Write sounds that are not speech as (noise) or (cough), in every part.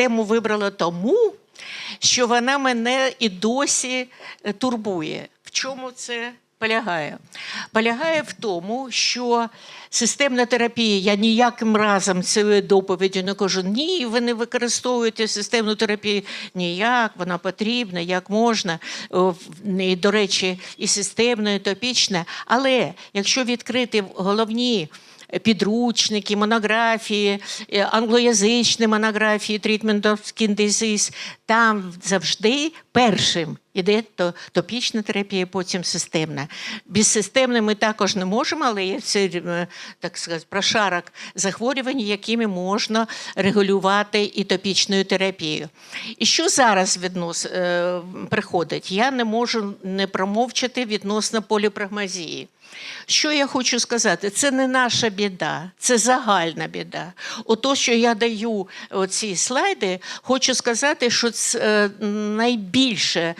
тему вибрала тому, що вона мене і досі е, турбує. В чому це полягає? Полягає в тому, що системна терапія, я ніяким разом цією доповіддю не кажу, ні, ви не використовуєте системну терапію ніяк, вона потрібна, як можна. І, до речі, і системна, і топічна. Але якщо відкрити головні підручники, монографії, е, англоязичні монографії Treatment of Skin Disease, там завжди першим іде топічна терапія, потім системна. Безсистемна ми також не можемо, але є це, е, так сказати, прошарок захворювань, якими можна регулювати і топічною терапією. І що зараз віднос, е, приходить? Я не можу не промовчати відносно поліпрагмазії. Що я хочу сказати? Це не наша біда, це загальна біда. Ото, що я даю ці слайди, хочу сказати, що це, е, найбільше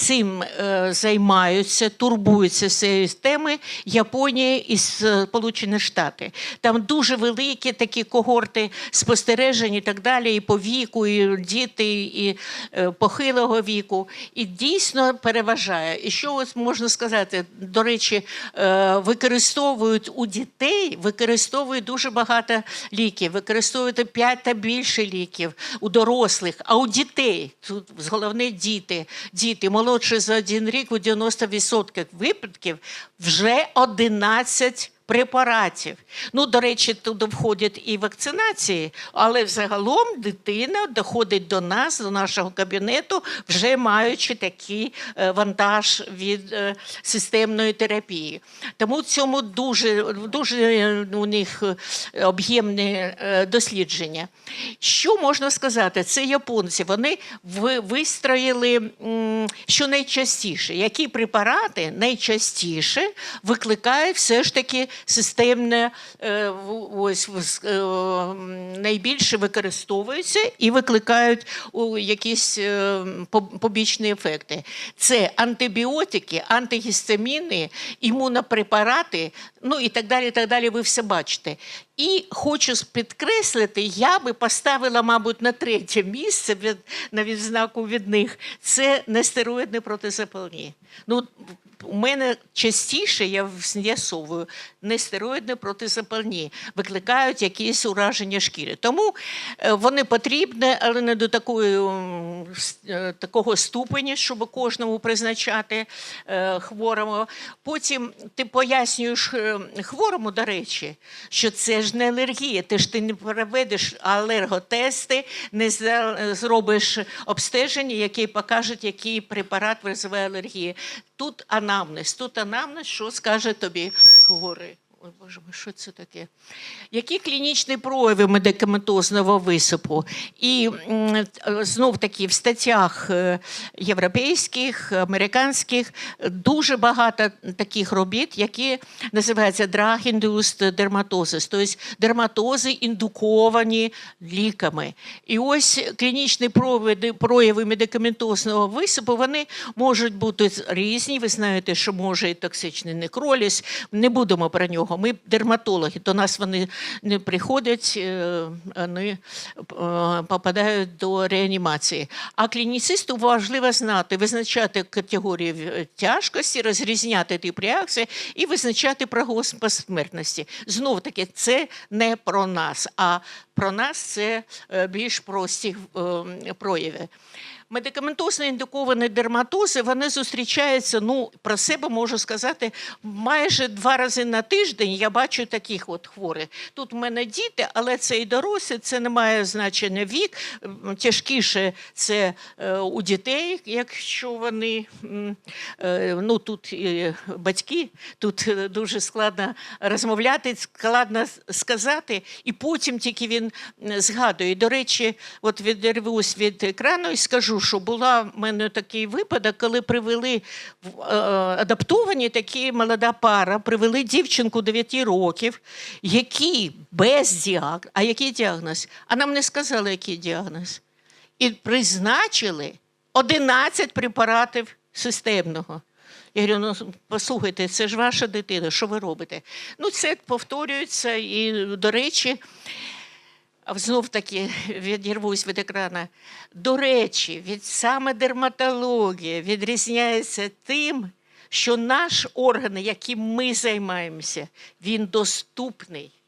цим е, займаються, турбуються цієї теми Японія і Сполучені Штати. Там дуже великі такі когорти спостережень і так далі, і по віку, і діти, і е, похилого віку. І дійсно переважає. І що ось можна сказати? До речі, е, використовують у дітей, використовують дуже багато ліків, використовують 5 та більше ліків у дорослих, а у дітей тут головне діти, діти молодше за один рік у 90% випадків вже 11 препаратів. Ну, до речі, туди входять і вакцинації, але взагалом дитина доходить до нас, до нашого кабінету, вже маючи такий е, вантаж від е, системної терапії. Тому в цьому дуже, дуже е, у них об'ємне дослідження. Що можна сказати? Це японці. Вони вистроїли, що найчастіше, які препарати найчастіше викликають все ж таки системне, е, ось е, найбільше використовуються і викликають якісь е, побічні ефекти. Це антибіотики, антигістаміни, імунопрепарати, ну і так далі. так далі. Ви все бачите. І хочу підкреслити, я би поставила, мабуть, на третє місце від, на відзнаку від них. Це нестероїдне протизапальні. Ну, у мене частіше я з'ясовую нестероїдне протизапальні, викликають якісь ураження шкіри. Тому е, вони потрібні, але не до такої, е, такого ступені, щоб кожному призначати е, хворому. Потім ти пояснюєш хворому, до речі, що це ж не алергія. Ти ж ти не проведеш алерготести, не зробиш обстеження, яке покаже, який препарат визиває алергію. Тут анамнез, тут анамнез, що скаже тобі хворий. Ой, Боже мій, що це таке? Які клінічні прояви медикаментозного висипу? І знов таки в статтях е, європейських, американських дуже багато таких робіт, які називаються drug-induced dermatosis, тобто дерматози індуковані ліками. І ось клінічні прояви, прояви медикаментозного висипу вони можуть бути різні. Ви знаєте, що може і токсичний некроліз. Не будемо про нього. Ми дерматологи, до нас вони не приходять, е, вони е, попадають до реанімації. А клініцисту важливо знати, визначати категорії е, тяжкості, розрізняти тип реакції і визначати прогноз по смертності. Знов таки, це не про нас, а про нас це більш прості прояви. Медикаментозно індуковані дерматози вони зустрічаються. Ну про себе можу сказати, майже два рази на тиждень я бачу таких от хворих. Тут в мене діти, але це і дорослі, це не має значення вік. Тяжкіше це е, у дітей, якщо вони е, ну тут батьки, тут е, дуже складно розмовляти, складно сказати, і потім тільки він згадує. До речі, от відірвусь від екрану і скажу, що була в мене такий випадок, коли привели е, адаптовані такі молода пара, привели дівчинку 9 років, які без діагнозу. А який діагноз? А нам не сказали, який діагноз. І призначили 11 препаратів системного. Я говорю, ну послухайте, це ж ваша дитина, що ви робите? Ну, це повторюється, і, до речі, знов таки (laughs) відірвусь від екрана. До речі, від саме дерматологія відрізняється тим, що наш орган, яким ми займаємося, він доступний.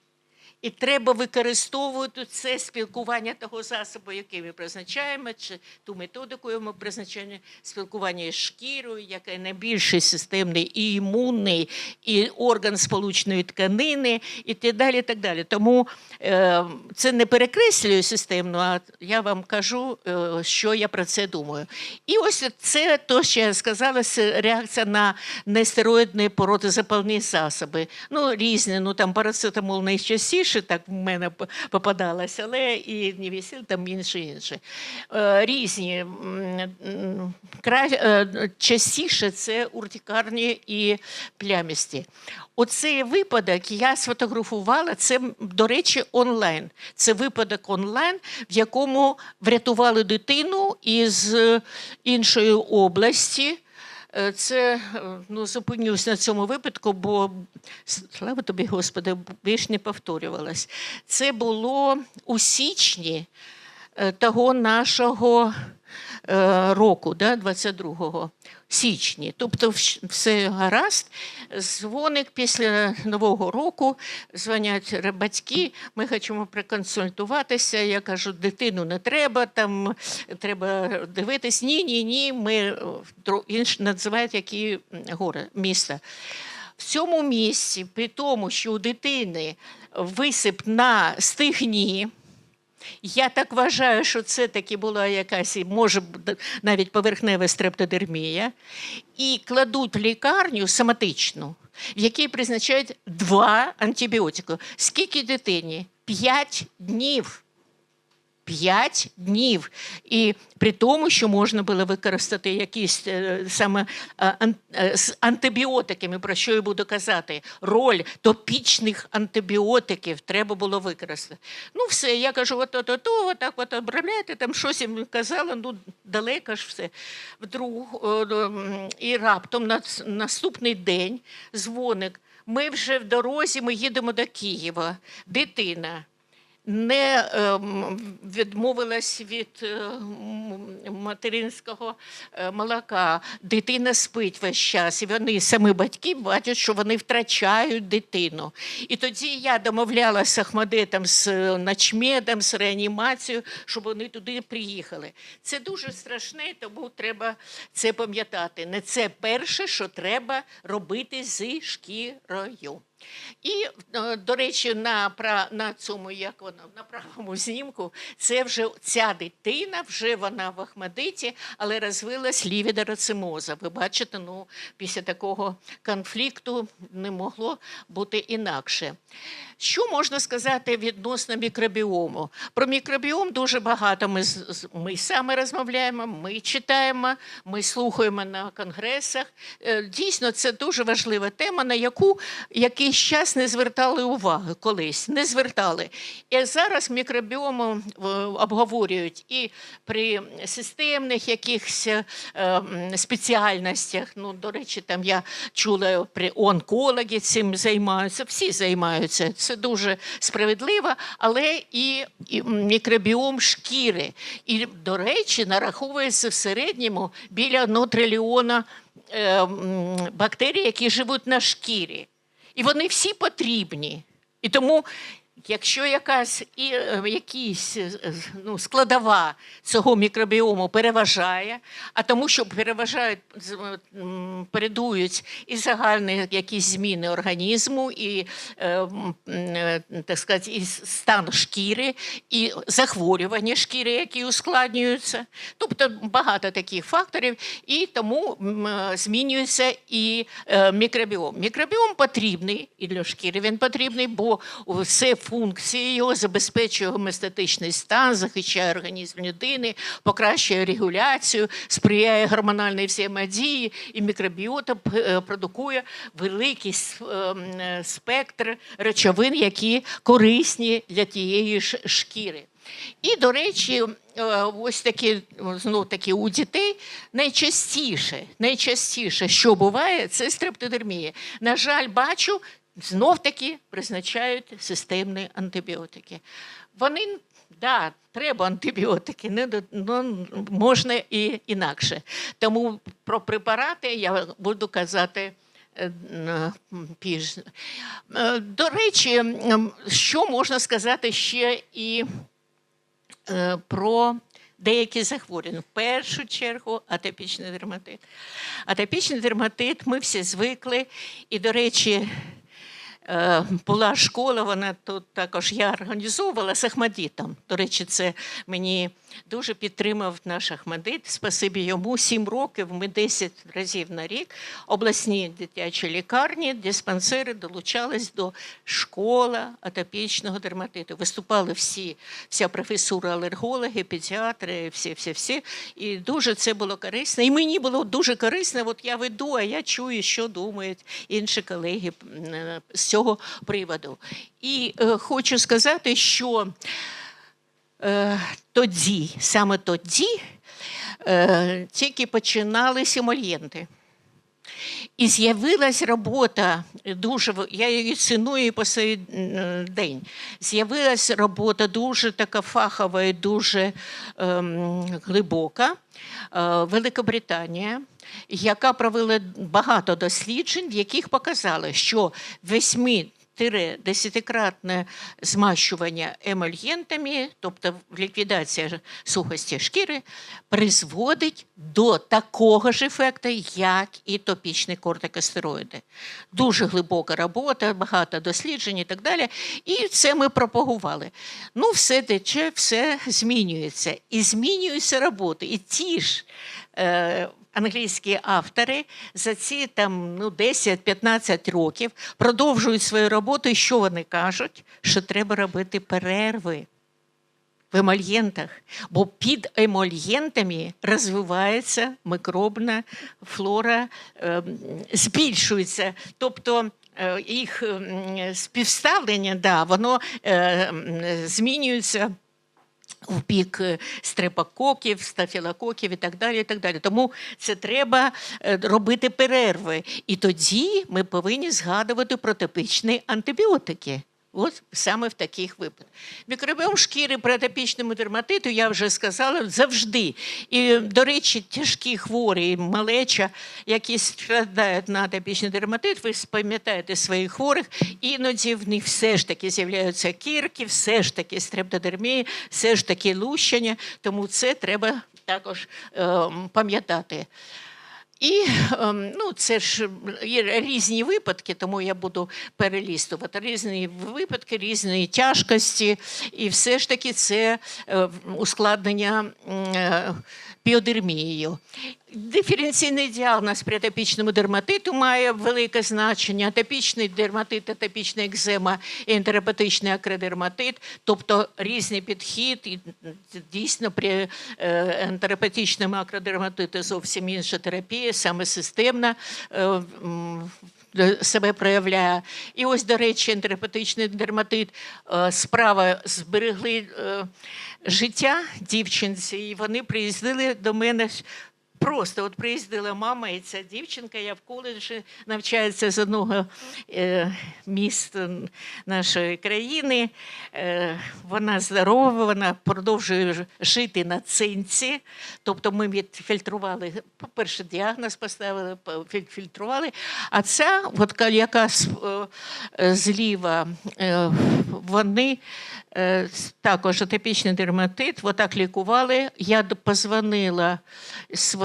І треба використовувати це спілкування того засобу, який ми призначаємо, чи ту методику, яку ми призначаємо, спілкування з шкірою, яка найбільший системний і імунний, і орган сполучної тканини, і так далі. І так далі. Тому е, це не перекреслює системно, а я вам кажу, е, що я про це думаю. І ось це то, що я сказала, реакція на нестероїдні протизапальні засоби. Ну, різні, ну там парацетамол найчастіше так в мене попадалось, але і Нівісіль, там інше інше. Е, різні. Е, Частіше це уртикарні і плямісті. Оцей випадок я сфотографувала. Це, до речі, онлайн. Це випадок онлайн, в якому врятували дитину із іншої області. Е, Це е, ну, зупинюсь на цьому випадку, бо слава тобі, Господи, більш не повторювалась. Це було у січні е, того нашого року, да, 22 січні. Тобто все гаразд. Дзвоник після Нового року, дзвонять батьки, ми хочемо проконсультуватися. Я кажу, дитину не треба, там треба дивитись. Ні, ні, ні. Ми е, інш називають які гори, міста. В цьому місці, при тому, що у дитини висип на стигні, я так вважаю, що це таки була якась, може навіть поверхнева стрептодермія, і кладуть лікарню соматичну, в якій призначають два антибіотики. Скільки дитині? П'ять днів. П'ять днів. І при тому, що можна було використати якісь е, саме е, е, з антибіотиками, про що я буду казати, роль топічних антибіотиків треба було використати. Ну, все, я кажу, от от от отак от обробляйте, там щось їм казала, ну далеко ж все. Вдруг, і раптом на наступний день дзвоник. Ми вже в дорозі, ми їдемо до Києва. Дитина не ем, відмовилась від е, материнського е, молока. Дитина спить весь час, і вони самі батьки бачать, що вони втрачають дитину. І тоді я домовлялася з Ахмадетом, з е, начмедом, з реанімацією, щоб вони туди приїхали. Це дуже страшне, тому треба це пам'ятати. Не це перше, що треба робити зі шкірою. І, е, до речі, на, на цьому, як воно, на правому знімку, це вже ця дитина, вже вона в Ахмадиті, але розвилась лівідероцимоза. Ви бачите, ну, після такого конфлікту не могло бути інакше. Що можна сказати відносно мікробіому? Про мікробіом дуже багато ми, ми саме розмовляємо, ми читаємо, ми слухаємо на конгресах. Е, Дійсно, це дуже важлива тема, на яку якийсь час не звертали уваги колись, не звертали. І зараз мікробіому е, обговорюють і при системних якихось е, спеціальностях. Ну, до речі, там я чула при онкологі цим займаються, всі займаються. Це дуже справедливо, але і, мікробіом шкіри. І, до речі, нараховується в середньому біля 1 трильйона е, бактерій, які живуть на шкірі. І вони всі потрібні. І тому, якщо якась е, якісь е, ну, складова цього мікробіому переважає, а тому, що переважають, передують і загальні якісь зміни організму, і е, так сказати, і стан шкіри, і захворювання шкіри, які ускладнюються. Тобто багато таких факторів, і тому змінюється і мікробіом. Мікробіом потрібний і для шкіри він потрібний, бо все функції його забезпечує гомеостатичний стан, захищає організм людини, покращує регуляцію, сприяє гормональній взаємодії, і мікробіота е, продукує великий е, е, спектр речовин, які корисні для тієї ж шкіри. І, до речі, ось такі, знов таки у дітей найчастіше, найчастіше, що буває, це стрептодермія. На жаль, бачу знов таки призначають системні антибіотики. Вони, да, треба антибіотики, не ну, можна і інакше. Тому про препарати я буду казати. е, пізно. Е, До речі, що можна сказати ще і е, про деякі захворювання. В першу чергу атопічний дерматит. Атопічний дерматит ми всі звикли. І, до речі, була школа, вона тут також я організовувала з Ахмадітом. До речі, це мені дуже підтримав наш Ахмадит. Спасибі йому. Сім років ми 10 разів на рік обласні дитячі лікарні, диспансери долучались до школа атопічного дерматиту. Виступали всі, вся професура алергологи, педіатри, всі, всі, всі. І дуже це було корисно. І мені було дуже корисно. От я веду, а я чую, що думають інші колеги е, з цього приводу. І е, хочу сказати, що тоді, саме тоді, е, тільки починалися емольєнти. І з'явилась робота дуже я її ціную по сей день. З'явилась робота дуже така фахова і дуже ем, глибока. Е, Великобританія, яка провела багато досліджень, в яких показали, що восьми десятикратне змащування емольєнтами, тобто ліквідація сухості шкіри, призводить до такого ж ефекту, як і топічні кортикостероїди. Дуже глибока робота, багато досліджень і так далі. І це ми пропагували. Ну, все тече, все змінюється. І змінюються роботи. І ті ж. Е, Англійські автори за ці там ну 10-15 років продовжують свою роботу. І що вони кажуть? Що треба робити перерви в емольєнтах, бо під емольєнтами розвивається микробна флора, ем, збільшується. Тобто е, їх співставлення, да, воно е, змінюється. В бік е, стрепококів, стафілококів і так далі. І так далі. Тому це треба е, робити перерви. І тоді ми повинні згадувати про типичні антибіотики. От саме в таких випадках. Мікробіом шкіри при атопічному дерматиту, я вже сказала, завжди. І, до речі, тяжкі хворі, малеча, які страдають на атопічний дерматит, ви пам'ятаєте своїх хворих, іноді в них все ж таки з'являються кірки, все ж таки стрептодермія, все ж таки лущення, тому це треба також ем, пам'ятати. І ем, ну, це ж є різні випадки, тому я буду перелістувати різні випадки, різні тяжкості, і все ж таки це е, ускладнення е, біодермією. Диференційний діагноз при атопічному дерматиту має велике значення. Атопічний дерматит, атопічна екзема і ентеропатичний акродерматит, тобто різний підхід. І дійсно при е, ентеропатичному акродерматиту зовсім інша терапія, саме системна. е, Себе проявляє. І ось, до речі, ентеропатичний дерматит е, справа зберегли життя дівчинці, і вони приїздили до мене Просто от приїздила мама, і ця дівчинка, я в коледжі навчається з одного е, міста нашої країни. Е, вона здорова, вона продовжує жити на цинці. Тобто ми відфільтрували, по-перше, діагноз поставили, по- фільтрували. А ця, от, яка е, зліва, е, вони е, також атопічний дерматит, отак лікували. Я д-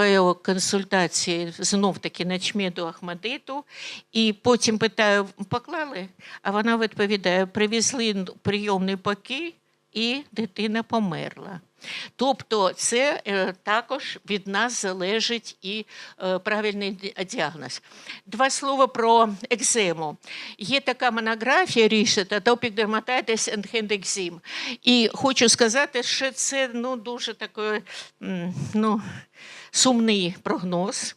своєї консультації знов таки на чмеду Ахмадиту, і потім питаю, поклали? А вона відповідає: привезли прийомний покій, і дитина померла. Тобто, це е, також від нас залежить і е, правильний діагноз. Два слова про екзему. Є така монографія Рішет Atopic Dermatitis and Hand Eczema. І хочу сказати, що це ну, дуже такий м, ну, сумний прогноз.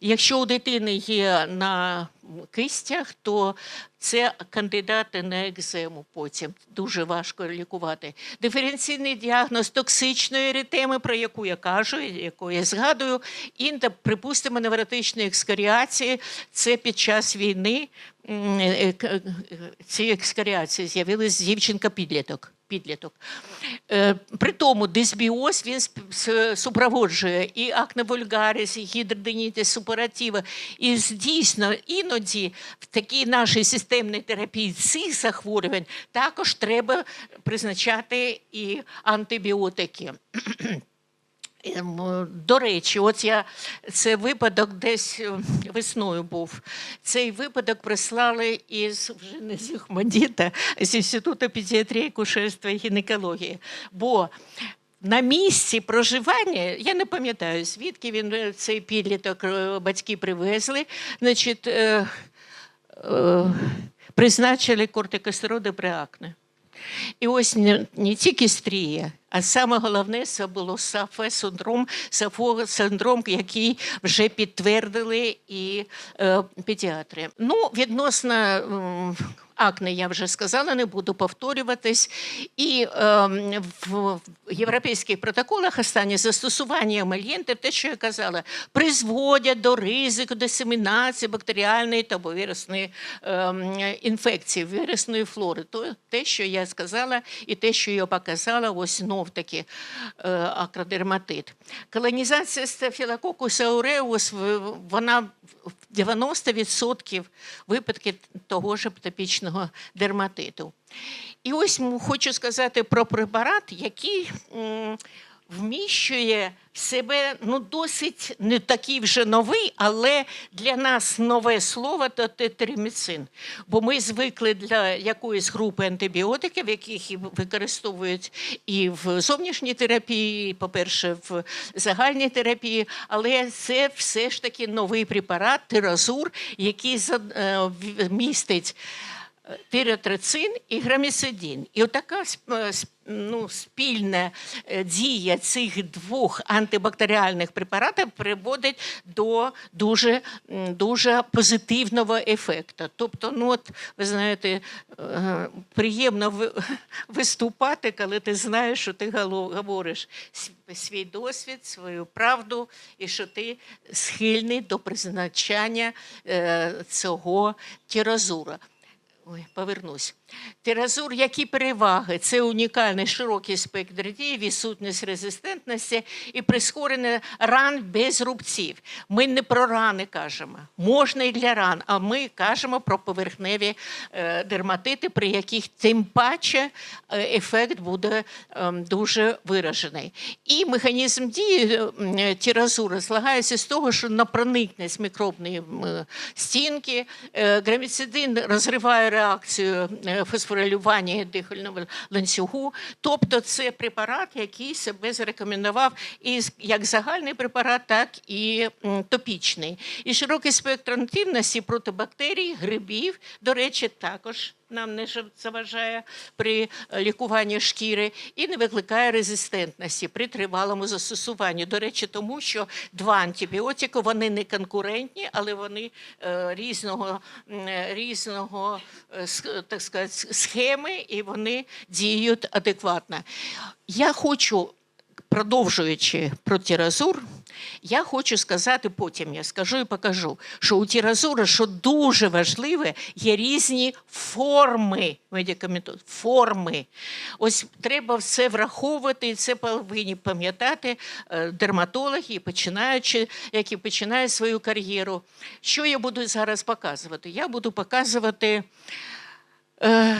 Якщо у дитини є на кистях, то це кандидати на екзему потім. Дуже важко лікувати. Диференційний діагноз токсичної еритеми, про яку я кажу, яку я згадую, і, припустимо, невротичної екскаріації. Це під час війни е, к- е, ці екскаріації з'явились дівчинка-підліток. Підліток. Е, При тому дисбіоз він супроводжує і акне вульгаріс, і гідроденітис суператива. І дійсно іноді в такій нашій системній терапії цих захворювань також треба призначати і антибіотики. Ем, До речі, от я це випадок десь е, весною був. Цей випадок прислали із вже не з Ахмадіта, з інституту педіатрії, кушерства і гінекології. Бо на місці проживання, я не пам'ятаю, звідки він е, цей підліток е, батьки привезли. Значить, е, е, призначили кортикостероди при акне. І ось не, не тільки стрія, а саме головне це було сафе синдром, сафо синдром, який вже підтвердили і е, педіатри. Ну, відносно м, акне, я вже сказала, не буду повторюватись. І е, в, європейських протоколах останнє застосування емельєнтів, те, що я казала, призводять до ризику дисемінації бактеріальної та вірусної е, інфекції, вірусної флори. То те, що я сказала, і те, що я показала, ось знов таки е, акродерматит. Колонізація стафілококуса ауреус, вона в 90% випадків того ж птопічного дерматиту. І ось хочу сказати про препарат, який вміщує в себе ну, досить не такий вже новий, але для нас нове слово то тетриміцин. Бо ми звикли для якоїсь групи антибіотиків, яких використовують і в зовнішній терапії, і, по-перше, в загальній терапії, але це все ж таки новий препарат, тиразур, який е, містить тиретрицин і грамісидін. І отака е, ну, спільна е, дія цих двох антибактеріальних препаратів приводить до дуже, дуже позитивного ефекту. Тобто, ну от ви знаєте, е, приємно виступати, коли ти знаєш, що ти говориш свій досвід, свою правду, і що ти схильний до призначання цього тіразура. Ой, повернусь. Тиразур, які переваги? Це унікальний широкий спектр дії, відсутність резистентності і прискорене ран без рубців. Ми не про рани кажемо. Можна і для ран, а ми кажемо про поверхневі е, дерматити, при яких тим паче е, ефект буде ем, дуже виражений. І механізм дії е, злагається з того, що на проникність мікробної стінки граміцидин розриває реакцію фосфорилювання дихального ланцюгу. Тобто це препарат, який себе зарекомендував і як загальний препарат, так і топічний. І широкий спектр активності проти бактерій, грибів, до речі, також нам не жа- заважає при е, лікуванні шкіри і не викликає резистентності при тривалому застосуванні. До речі, тому що два антибіотики вони не конкурентні, але вони е, різного, е, різного так сказати, схеми і вони діють адекватно. Я хочу продовжуючи про тіразур, я хочу сказати, потім я скажу і покажу, що у тіразура, що дуже важливе, є різні форми медикаменту, форми. Ось треба все враховувати, і це повинні пам'ятати е, дерматологи, починаючи, які починають свою кар'єру. Що я буду зараз показувати? Я буду показувати е,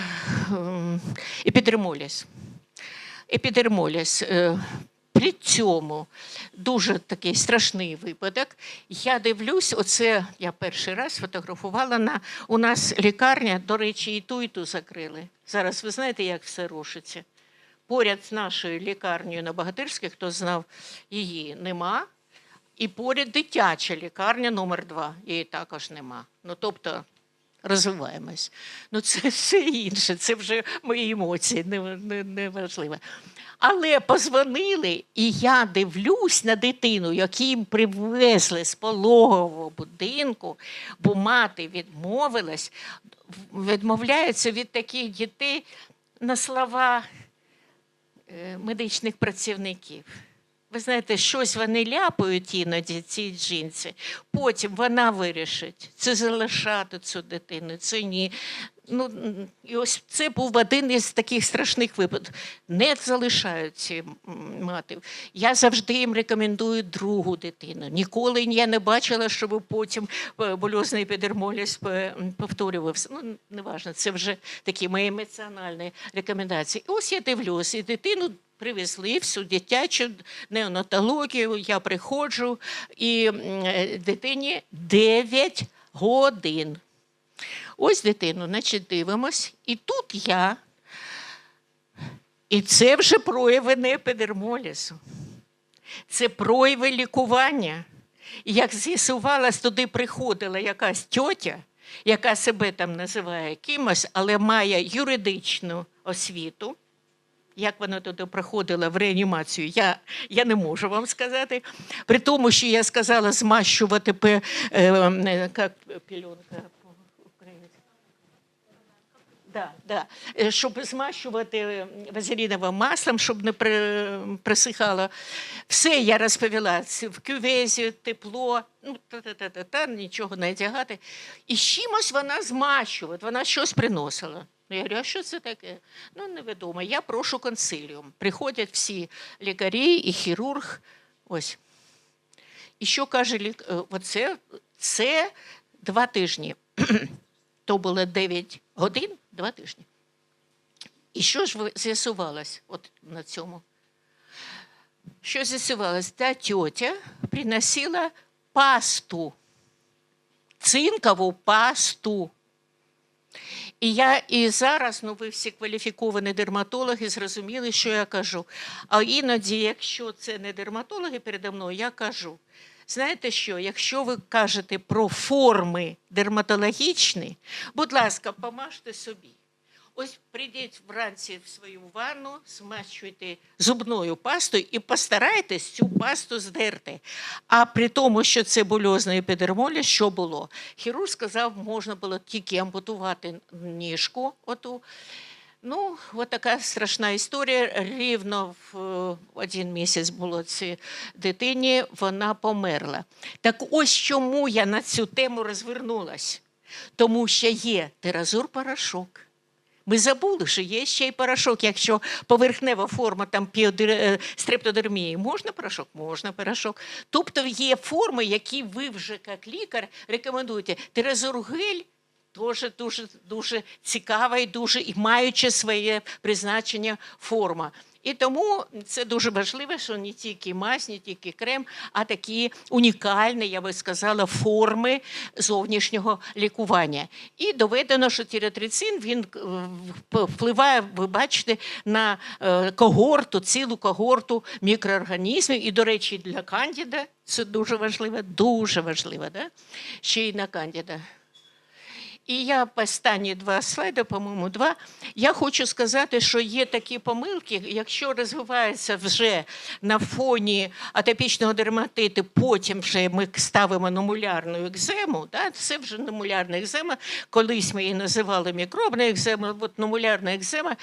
епідермоліз епідермоліз. При цьому дуже такий страшний випадок. Я дивлюсь, оце я перший раз фотографувала на у нас лікарня, до речі, і ту, і ту закрили. Зараз ви знаєте, як все рушиться. Поряд з нашою лікарнею на Богатирській, хто знав, її нема. І поряд дитяча лікарня номер 2 її також нема. Ну, тобто, розвиваємось. Ну, це (laughs) все інше, це вже мої емоції, не, не, не важливо. Але позвонили, і я дивлюсь на дитину, яку їм привезли з пологового будинку, бо мати відмовилась, відмовляються від таких дітей на слова е, медичних працівників. Ви знаєте, щось вони ляпають іноді, ці джинси. Потім вона вирішить, це залишати цю дитину, це ні. Ну, і ось це був один із таких страшних випадків. Не залишають ці мати. Я завжди їм рекомендую другу дитину. Ніколи я не бачила, щоб потім е, больозний епідермоліз е, повторювався. Ну, неважно, це вже такі мої емоціональні рекомендації. І ось я дивлюся, і дитину привезли всю дитячу неонатологію. Я приходжу, і е, дитині 9 годин. Ось дитину, значить, дивимось. І тут я. І це вже прояви не епідермолізу. Це прояви лікування. І як з'ясувалось, туди приходила якась тьотя, яка себе там називає кимось, але має юридичну освіту. Як вона туди приходила в реанімацію, я, я не можу вам сказати. При тому, що я сказала змащувати е, е, як пільонка. Да, да. Е, Щоб змащувати вазеліновим маслом, щоб не присихало. Все я розповіла. В кювезі, тепло, ну, та-та-та-та, нічого не одягати. І з чимось вона змащувала, вона щось приносила. Ну, Я говорю, а що це таке? Ну, невідомо. Я прошу консиліум. Приходять всі лікарі і хірург. Ось. І що каже лік... е, Оце це два тижні. (clears throat) То було 9 годин, два тижні. І що ж з'ясувалось от на цьому? Що з'ясувалось? Та тьотя приносила пасту, цинкову пасту. І я і зараз, ну ви всі кваліфіковані дерматологи, зрозуміли, що я кажу. А іноді, якщо це не дерматологи передо мною, я кажу. Знаєте що, якщо ви кажете про форми дерматологічні, будь ласка, помажте собі. Ось прийдіть вранці в свою ванну, змащуйте зубною пастою і постарайтесь цю пасту здерти. А при тому, що це больозна епідермоліз, що було? Хірург сказав, можна було тільки ампутувати ніжку. Оту. Ну, от така страшна історія. Рівно в е, один місяць було цій дитині, вона померла. Так ось чому я на цю тему розвернулась. Тому що є теразур порошок. Ми забули, що є ще й порошок. Якщо поверхнева форма там е, стрептодермії, можна порошок? Можна порошок. Тобто є форми, які ви вже як лікар рекомендуєте. Теразургель теж дуже, дуже цікава і дуже і маючи своє призначення форма. І тому це дуже важливо, що не тільки мазь, не тільки крем, а такі унікальні, я би сказала, форми зовнішнього лікування. І доведено, що тіретрицин він е, впливає, ви бачите, на е, когорту, цілу когорту мікроорганізмів. І, до речі, для кандіда це дуже важливо, дуже важливо, да? ще й на кандіда. І я останні два слайди, по-моєму, два. Я хочу сказати, що є такі помилки, якщо розвивається вже на фоні атопічного дерматиту, потім вже ми ставимо номулярну екзему, да? це вже номулярна екзема. Колись ми її називали мікробною екземою, от номулярна екзема.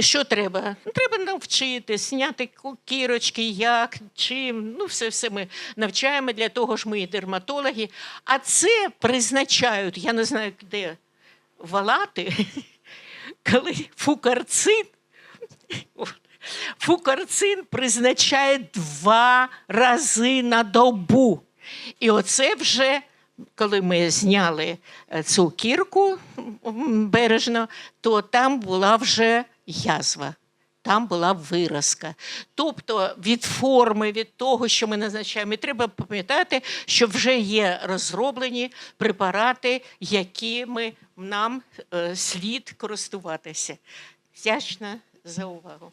Що треба? Треба навчити, зняти кірочки, як, чим. Ну, все, все ми навчаємо, для того ж ми і дерматологи. А це призначають, я не знаю, де валати, (laughs) коли фукарцин, фукарцин призначає два рази на добу. І оце вже, коли ми зняли е, цю кірку бережно, то там була вже язва. Там була виразка. Тобто від форми, від того, що ми назначаємо, і треба пам'ятати, що вже є розроблені препарати, якими нам е, слід користуватися. Вдячна за увагу.